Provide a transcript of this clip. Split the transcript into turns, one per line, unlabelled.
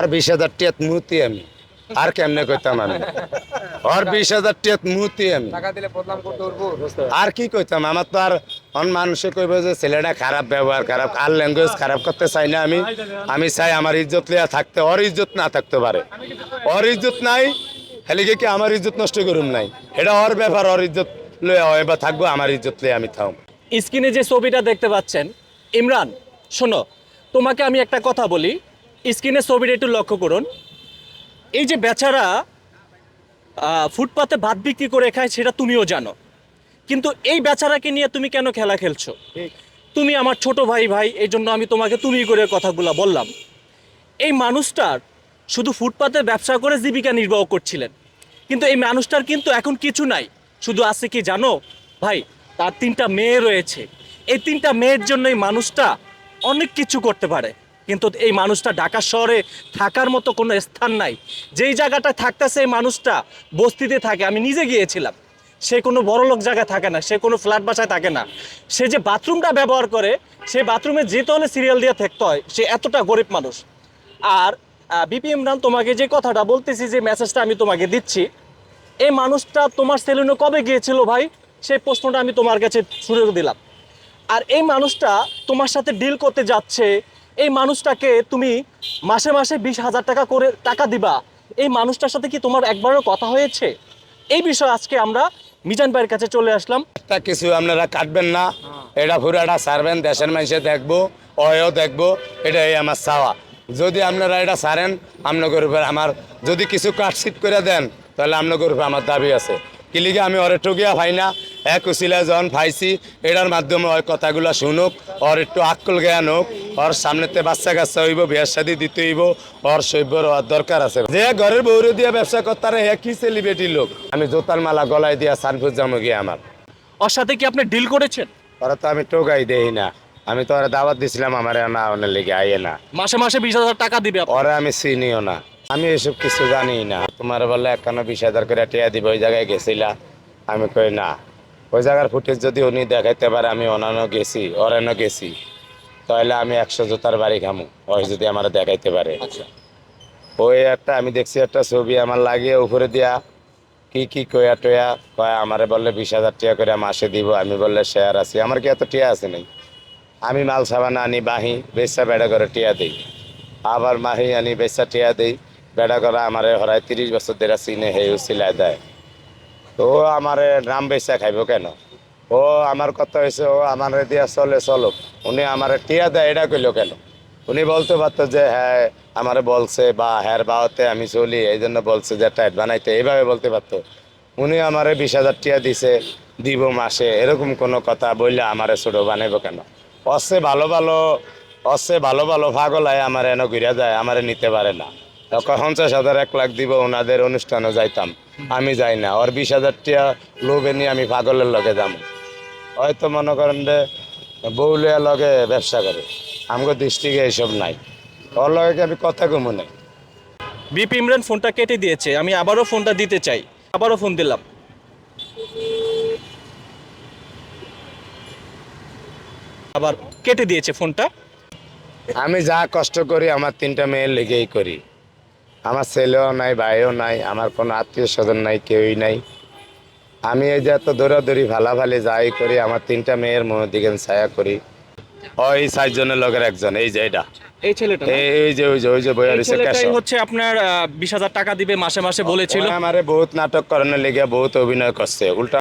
আর বিশ হাজার টিয়াত মুতি আমি। আর কেমনে কইতাম আমি? আর বিশ হাজার টিয়াত মুতি আমি।
টাকা দিলে বদনাম করতে পারব
আর কি কইতাম? আমার তো আর অন মানুষে কইবে যে ছেলেটা খারাপ ব্যবহার খারাপ আর ল্যাঙ্গুয়েজ খারাপ করতে চাই না আমি। আমি চাই আমার ইজ্জত লিয়া থাকতে ওর ইজ্জত না থাকতে পারে। ওর ইজ্জত নাই হেলিকে কি আমার ইজ্জত নষ্ট করুম নাই? এটা ওর ব্যাপার ওর ইজ্জত লইয়া হয় বা থাকব আমার ইজ্জত লিয়ে আমি থাম।
স্ক্রিনে যে ছবিটা দেখতে পাচ্ছেন ইমরান শোনো তোমাকে আমি একটা কথা বলি। স্ক্রিনে ছবিটা একটু লক্ষ্য করুন। এই যে বেচারা ফুটপাতে ভাত বিক্রি করে খায়, সেটা তুমিও জানো। কিন্তু এই বেচারাকে নিয়ে তুমি কেন খেলা খেলছো? তুমি আমার ছোট ভাই ভাই, এই জন্য আমি তোমাকে তুমি করে কথাগুলো বললাম। এই মানুষটার শুধু ফুটপাতে ব্যবসা করে জীবিকা নির্বাহ করছিলেন। কিন্তু এই মানুষটার কিন্তু এখন কিছু নাই। শুধু আছে কি জানো? ভাই, তার তিনটা মেয়ে রয়েছে। এই তিনটা মেয়ের জন্য এই মানুষটা অনেক কিছু করতে পারে। কিন্তু এই মানুষটা ঢাকা শহরে থাকার মতো কোনো স্থান নাই। যেই জায়গাটায় থাকতেছে এই মানুষটা বস্তিতে থাকে। আমি নিজে গিয়েছিলাম। সে কোনো বড়লোক জায়গায় থাকে না, সে কোনো ফ্ল্যাট বাসায় থাকে না। সে যে বাথরুমটা ব্যবহার করে, সে বাথরুমে যেতে হলে সিরিয়াল দিয়ে থাকতে হয়, সে এতটা গরিব মানুষ। আর বিপি ইমরান, তোমাকে যে কথাটা বলতেছি, যে মেসেজটা আমি তোমাকে দিচ্ছি, এই মানুষটা তোমার সেলুনে কবে গিয়েছিল ভাই? সেই প্রশ্নটা আমি তোমার কাছে শুরু দিলাম। আর এই মানুষটা তোমার সাথে ডিল করতে যাচ্ছে এই মানুষটাকে তুমি মাসে মাসে বিশ হাজার টাকা করে টাকা দিবা। এই মানুষটার সাথে কি তোমার একবারও কথা হয়েছে? এই বিষয়ে আজকে আমরা মিজান ভাইয়ের কাছে চলে আসলাম।
তা কিছু আপনারা কাটবেন না। এটা পুরাটা সারবেন দেশের মানুষে দেখব, অয়ও দেখব, এটাই আমার চাওয়া। যদি আপনারা এটা সারেন আপনাদের উপর আমার যদি কিছু কাটছিট করে দেন, তাহলে আপনাদের উপর আমার দাবি আছে। কিলিগে আমি অরে টুকিয়া ভাই না এক উচিলা যখন পাইছি এটার মাধ্যমে ওই কথাগুলো শুনুক ওর একটু আক্কল জ্ঞান হোক ওর সামনেতে বাচ্চা কাচ্চা হইব বিয়ার শাদি দিতে হইব ওর সভ্যর হওয়ার দরকার আছে। যে ঘরের বৌরে দিয়ে ব্যবসা করতারে হে কি সেলিব্রিটি লোক? আমি জোতার মালা গলায় দিয়া সানফুজ যাব গিয়ে আমার।
ওর সাথে কি আপনি ডিল করেছেন?
ওরা তো আমি টোকাই দেই না। আমি তো ওরা দাওয়াত দিছিলাম আমার না ওনার লেগে আইয়ে না।
মাসে মাসে বিশ হাজার টাকা দিবে।
ওরা আমি চিনিও না। আমি এসব কিছু জানি না। তোমার বললে একান্ন বিশ হাজার করে টিয়া দিব ওই জায়গায় গেছিলা। আমি কই না। ওই জায়গার ফুটেজ যদি উনি দেখাইতে পারে আমি অনানো গেছি অরানো গেছি তাহলে আমি একশো জুতার বাড়ি খামু ওই যদি আমার দেখাইতে পারে। ওই একটা আমি দেখছি একটা ছবি আমার লাগিয়ে উপরে দিয়া কি কি কয়া টয়া কয় আমারে বললে বিশ হাজার টিয়া করে মাসে দিব আমি বললে শেয়ার আছি আমার কি এত টিয়া আছে নাই? আমি মাল সাবান আনি বাহি বেচা বেড়া করে টিয়া দিই। আবার মাহি আনি বেচা টিয়া দিই বেড়া করা আমারে হরায় তিরিশ বছর দেড়া চিনে হে সিলাই দেয়। তো ও আমারে নাম বেচা খাইব কেন? ও আমার কথা হয়েছে ও আমার দিয়া চলে চলো উনি আমারে টিয়া দেয়, এটা কইলো কেন? উনি বলতে পারতো যে হ্যাঁ আমারে বলছে, বা হ্যার বাওতে আমি চলি। এই জন্য বলছে যে টাইট বানাইতে। এইভাবে বলতে পারতো। উনি আমারে বিশ হাজার টিয়া দিছে, দিব মাসে। এরকম কোনো কথা বললে আমারে ছোট বানাইব কেন? অসে ভালো ভালো, অসে ভালো ভালো পাগলায় আমার এনে ঘুরে যায়, আমারে নিতে পারে না। তখন পঞ্চাশ হাজার এক লাখ দিব ওনাদের অনুষ্ঠানে যাইতাম। আমি যাই না ওর বিশ হাজার টিয়া লোভে নিয়ে আমি পাগলের লগে যাম। হয়তো মনে করেন যে বউলিয়া লগে ব্যবসা করে আমাকে দৃষ্টিকে এইসব নাই। ওর লগে আমি কথা কমু নাই?
বিপি ইমরান ফোনটা কেটে দিয়েছে আমি আবারও ফোনটা দিতে চাই। আবারও ফোন দিলাম। আবার কেটে দিয়েছে ফোনটা।
আমি যা কষ্ট করি আমার তিনটা মেয়ের লেগেই করি। আমার ছেলেও নাই ভাইও নাই আমার কোনো আত্মীয় স্বজন নাই কেউই নাই। আমি এই যে এত দৌড়াদৌড়ি ভালাভালি যাই করি আমার তিনটা মেয়ের মনের দিকে ছায়া করি। ওই চারজনের লগের একজন এই যে এটা।
এই ছেলেটা
এই এই যে ওই যে ওই যে বইয়া রয়েছে
হচ্ছে আপনার বিশ হাজার টাকা দিবে মাসে মাসে বলেছিল।
আমারে বহুত নাটক করানোর লেগে বহুত অভিনয় করছে। উল্টা